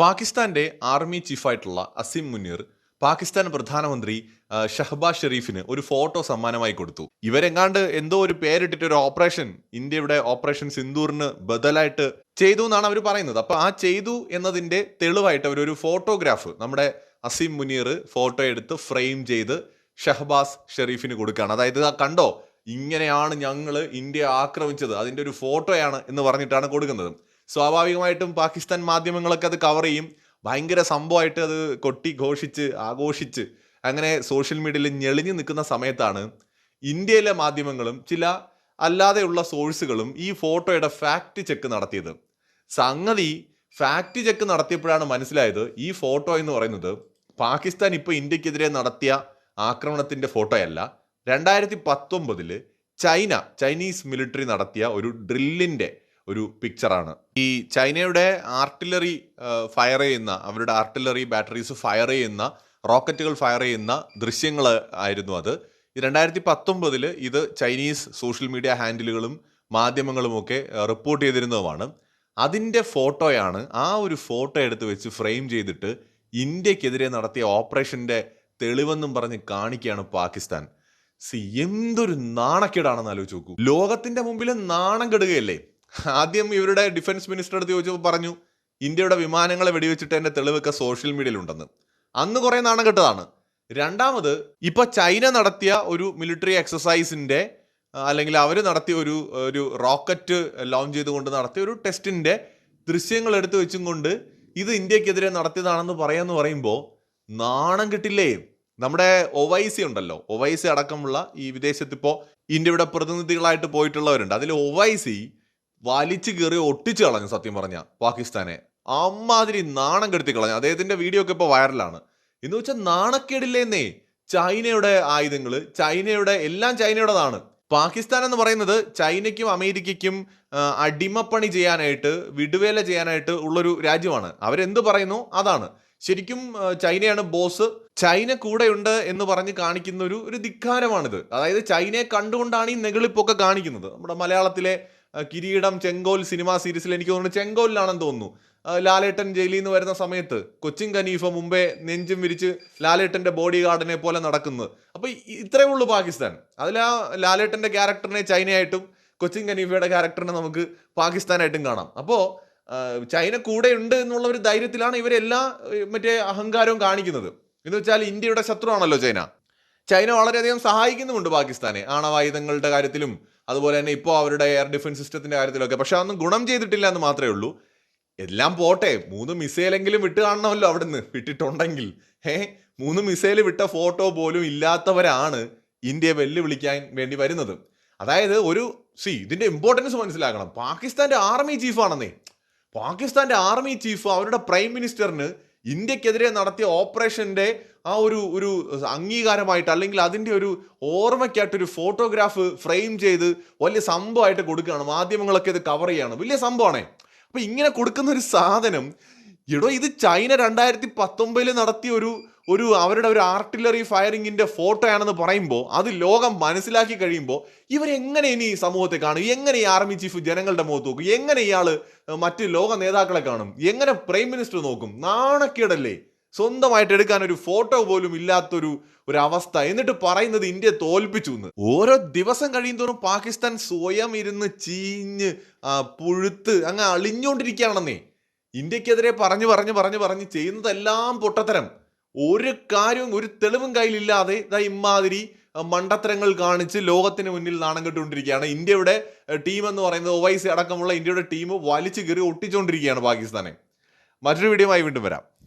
പാകിസ്ഥാന്റെ ആർമി ചീഫായിട്ടുള്ള അസിം മുനീർ പാകിസ്ഥാൻ പ്രധാനമന്ത്രി ഷഹബാസ് ഷെരീഫിന് ഒരു ഫോട്ടോ സമ്മാനമായി കൊടുത്തു. ഇവരെങ്ങാണ്ട് എന്തോ ഒരു പേരിട്ടിട്ട് ഒരു ഓപ്പറേഷൻ ഇന്ത്യയുടെ ഓപ്പറേഷൻ സിന്ദൂറിന് ബദലായിട്ട് ചെയ്തു എന്നാണ് അവർ പറയുന്നത്. അപ്പൊ ആ ചെയ്തു എന്നതിന്റെ തെളിവായിട്ട് അവർ ഒരു ഫോട്ടോഗ്രാഫ് നമ്മുടെ അസിം മുനീർ ഫോട്ടോ എടുത്ത് ഫ്രെയിം ചെയ്ത് ഷഹബാസ് ഷെരീഫിന് കൊടുക്കുകയാണ്. അതായത് കണ്ടോ ഇങ്ങനെയാണ് ഞങ്ങൾ ഇന്ത്യ ആക്രമിച്ചത് അതിന്റെ ഒരു ഫോട്ടോയാണ് എന്ന് പറഞ്ഞിട്ടാണ് കൊടുക്കുന്നത്. സ്വാഭാവികമായിട്ടും പാകിസ്ഥാൻ മാധ്യമങ്ങളൊക്കെ അത് കവർ ചെയ്യും. ഭയങ്കര സംഭവമായിട്ട് അത് കൊട്ടി ഘോഷിച്ച് ആഘോഷിച്ച് അങ്ങനെ സോഷ്യൽ മീഡിയയിൽ ഞെളിഞ്ഞു നിൽക്കുന്ന സമയത്താണ് ഇന്ത്യയിലെ മാധ്യമങ്ങളും ചില അല്ലാതെയുള്ള സോഴ്സുകളും ഈ ഫോട്ടോയുടെ ഫാക്ട് ചെക്ക് നടത്തിയത്. സംഗതി ഫാക്ട് ചെക്ക് നടത്തിയപ്പോഴാണ് മനസ്സിലായത് ഈ ഫോട്ടോ എന്ന് പറയുന്നത് പാകിസ്ഥാൻ ഇപ്പോൾ ഇന്ത്യക്കെതിരെ നടത്തിയ ആക്രമണത്തിന്റെ ഫോട്ടോയല്ല. രണ്ടായിരത്തി പത്തൊമ്പതിൽ ചൈന ചൈനീസ് മിലിറ്ററി നടത്തിയ ഒരു ഡ്രില്ലിന്റെ ഒരു പിക്ചറാണ് ഈ ചൈനയുടെ ആർട്ടിലറി ഫയർ ചെയ്യുന്ന അവരുടെ ആർട്ടിലറി ബാറ്ററീസ് ഫയർ ചെയ്യുന്ന റോക്കറ്റുകൾ ഫയർ ചെയ്യുന്ന ദൃശ്യങ്ങൾ ആയിരുന്നു അത്. രണ്ടായിരത്തി പത്തൊമ്പതിൽ ഇത് ചൈനീസ് സോഷ്യൽ മീഡിയ ഹാൻഡിലുകളും മാധ്യമങ്ങളുമൊക്കെ റിപ്പോർട്ട് ചെയ്തിരുന്നതുമാണ്. അതിന്റെ ഫോട്ടോയാണ് ആ ഒരു ഫോട്ടോ എടുത്ത് വെച്ച് ഫ്രെയിം ചെയ്തിട്ട് ഇന്ത്യക്കെതിരെ നടത്തിയ ഓപ്പറേഷന്റെ തെളിവെന്നും പറഞ്ഞ് കാണിക്കുകയാണ് പാകിസ്ഥാൻ. സി എന്തൊരു നാണക്കേടാണെന്ന് ആലോചിച്ച് നോക്കൂ. ലോകത്തിന്റെ മുമ്പിൽ നാണം കെടുകയല്ലേ? ആദ്യം ഇവരുടെ ഡിഫൻസ് മിനിസ്റ്റർ അടുത്ത് ചോദിച്ചപ്പോൾ പറഞ്ഞു ഇന്ത്യയുടെ വിമാനങ്ങളെ വെടിവെച്ചിട്ട് എന്റെ തെളിവൊക്കെ സോഷ്യൽ മീഡിയയിലുണ്ടെന്ന് അന്ന് കുറേ നാണം കെട്ടതാണ്. രണ്ടാമത് ഇപ്പോൾ ചൈന നടത്തിയ ഒരു മിലിറ്ററി എക്സസൈസിന്റെ അല്ലെങ്കിൽ അവർ നടത്തിയ ഒരു ഒരു റോക്കറ്റ് ലോഞ്ച് ചെയ്തുകൊണ്ട് നടത്തിയ ഒരു ടെസ്റ്റിന്റെ ദൃശ്യങ്ങൾ എടുത്തു വെച്ചും കൊണ്ട് ഇത് ഇന്ത്യക്കെതിരെ നടത്തിയതാണെന്ന് പറയാന്ന് പറയുമ്പോൾ നാണം കിട്ടില്ലേ? നമ്മുടെ ഒവൈസി ഉണ്ടല്ലോ. ഒവൈസി അടക്കമുള്ള ഈ വിദേശത്ത് ഇപ്പോൾ ഇന്ത്യയുടെ പ്രതിനിധികളായിട്ട് പോയിട്ടുള്ളവരുണ്ട്. അതിൽ ഒവൈസി വലിച്ചു കയറി ഒട്ടിച്ചു കളഞ്ഞു സത്യം പറഞ്ഞ പാകിസ്ഥാനെ. അമ്മാതിരി നാണം കെടുത്തി കളഞ്ഞു. അദ്ദേഹത്തിന്റെ വീഡിയോ ഒക്കെ ഇപ്പോൾ വൈറലാണ്. എന്ന് വെച്ചാൽ നാണക്കേടില്ലേന്നേ. ചൈനയുടെ ആയുധങ്ങൾ ചൈനയുടെ എല്ലാം ചൈനയുടേതാണ്. പാകിസ്ഥാൻ എന്ന് പറയുന്നത് ചൈനയ്ക്കും അമേരിക്കയ്ക്കും അടിമപ്പണി ചെയ്യാനായിട്ട് വിടുവേല ചെയ്യാനായിട്ട് ഉള്ളൊരു രാജ്യമാണ്. അവരെന്ത് പറയുന്നു? അതാണ്. ശരിക്കും ചൈനയാണ് ബോസ്. ചൈന കൂടെയുണ്ട് എന്ന് പറഞ്ഞ് കാണിക്കുന്ന ഒരു ഒരു ധിക്കാരമാണിത്. അതായത് ചൈനയെ കണ്ടുകൊണ്ടാണ് ഈ നെഗളിപ്പൊക്കെ കാണിക്കുന്നത്. നമ്മുടെ മലയാളത്തിലെ കിരീടം ചെങ്കോൽ സിനിമ സീരീസിൽ എനിക്ക് തോന്നുന്നു ചെങ്കോലിലാണെന്ന് തോന്നുന്നു. ലാലേട്ടൻ ജയിലിൽ നിന്ന് വരുന്ന സമയത്ത് കൊച്ചിൻ ഖനീഫ മുമ്പേ നെഞ്ചും വിരിച്ച് ലാലേട്ടന്റെ ബോഡി ഗാർഡിനെ പോലെ നടക്കുന്നത് അപ്പോൾ ഇത്രയേ ഉള്ളൂ പാകിസ്ഥാൻ. അതിൽ ആ ലാലേട്ടന്റെ ക്യാരക്ടറിനെ ചൈനയായിട്ടും കൊച്ചിൻ ഖനീഫയുടെ ക്യാരക്ടറിനെ നമുക്ക് പാകിസ്ഥാനായിട്ടും കാണാം. അപ്പോൾ ചൈന കൂടെ ഉണ്ട് എന്നുള്ള ഒരു ധൈര്യത്തിലാണ് ഇവരെല്ലാ മറ്റേ അഹങ്കാരവും കാണിക്കുന്നത്. എന്ന് വെച്ചാൽ ഇന്ത്യയുടെ ശത്രുവാണല്ലോ ചൈന. ചൈന വളരെയധികം സഹായിക്കുന്നുമുണ്ട് പാകിസ്ഥാനെ. ആണവായുധങ്ങളുടെ കാര്യത്തിലും അതുപോലെ തന്നെ ഇപ്പോൾ അവരുടെ എയർ ഡിഫൻസ് സിസ്റ്റത്തിന്റെ കാര്യത്തിലൊക്കെ. പക്ഷെ അതൊന്നും ഗുണം ചെയ്തിട്ടില്ല എന്ന് മാത്രമേ ഉള്ളൂ. എല്ലാം പോട്ടെ മൂന്ന് മിസൈലെങ്കിലും വിട്ട് കാണണമല്ലോ അവിടുന്ന്. വിട്ടിട്ടുണ്ടെങ്കിൽ. ഏ മൂന്ന് മിസൈൽ വിട്ട ഫോട്ടോ പോലും ഇല്ലാത്തവരാണ് ഇന്ത്യയെ വെല്ലുവിളിക്കാൻ വേണ്ടി വരുന്നത്. അതായത് ഒരു സി ഇതിന്റെ ഇമ്പോർട്ടൻസ് മനസ്സിലാക്കണം. പാകിസ്ഥാന്റെ ആർമി ചീഫാണെന്നേ പാകിസ്ഥാന്റെ ആർമി ചീഫ് അവരുടെ പ്രൈം മിനിസ്റ്ററിന് ഇന്ത്യക്കെതിരെ നടത്തിയ ഓപ്പറേഷന്റെ ആ ഒരു ഒരു അംഗീകാരമായിട്ട് അല്ലെങ്കിൽ അതിന്റെ ഒരു ഓർമ്മയ്ക്കായിട്ടൊരു ഫോട്ടോഗ്രാഫ് ഫ്രെയിം ചെയ്ത് വലിയ സംഭവമായിട്ട് കൊടുക്കുകയാണ്. മാധ്യമങ്ങളൊക്കെ ഇത് കവർ ചെയ്യാണ്. വലിയ സംഭവമാണേ. അപ്പോൾ ഇങ്ങനെ കൊടുക്കുന്ന ഒരു സാധനം എടോ ഇത് ചൈന രണ്ടായിരത്തി പത്തൊമ്പതിൽ നടത്തിയ ഒരു ഒരു അവരുടെ ഒരു ആർട്ടിലറി ഫയറിങ്ങിന്റെ ഫോട്ടോയാണെന്ന് പറയുമ്പോൾ അത് ലോകം മനസ്സിലാക്കി കഴിയുമ്പോൾ ഇവരെങ്ങനെ ഇനി സമൂഹത്തെ കാണും? എങ്ങനെ ഈ ആർമി ചീഫ് ജനങ്ങളുടെ മുഖത്ത് നോക്കും? എങ്ങനെ ഇയാൾ മറ്റ് ലോക നേതാക്കളെ കാണും? എങ്ങനെ പ്രൈം മിനിസ്റ്റർ നോക്കും? നാണക്കേടല്ലേ? സ്വന്തമായിട്ട് എടുക്കാൻ ഒരു ഫോട്ടോ പോലും ഇല്ലാത്തൊരു ഒരു അവസ്ഥ എന്നിട്ട് പറയുന്നത് ഇന്ത്യ തോൽപ്പിച്ചു എന്ന്. ഓരോ ദിവസം കഴിയുന്തോറും പാകിസ്ഥാൻ സ്വയം ഇരുന്ന് ചീഞ്ഞ് പുഴുത്ത് അങ്ങ് അളിഞ്ഞുകൊണ്ടിരിക്കുകയാണെന്നേ ഇന്ത്യക്കെതിരെ പറഞ്ഞു പറഞ്ഞു പറഞ്ഞു പറഞ്ഞ് ചെയ്യുന്നതെല്ലാം പൊട്ടത്തരം. ഒരു കാര്യവും ഒരു തെളിവും കയ്യിലില്ലാതെ ഇതാ ഇമാതിരി മണ്ടത്തരങ്ങൾ കാണിച്ച് ലോകത്തിന് മുന്നിൽ നാണം കെട്ടുകൊണ്ടിരിക്കുകയാണ് ഇന്ത്യയുടെ ടീം എന്ന് പറയുന്നത് ഒവൈസി അടക്കമുള്ള ഇന്ത്യയുടെ ടീം വലിച്ചു കയറി ഒട്ടിച്ചുകൊണ്ടിരിക്കുകയാണ് പാകിസ്ഥാനെ. മറ്റൊരു വീഡിയോ ആയി വീണ്ടും വരാം.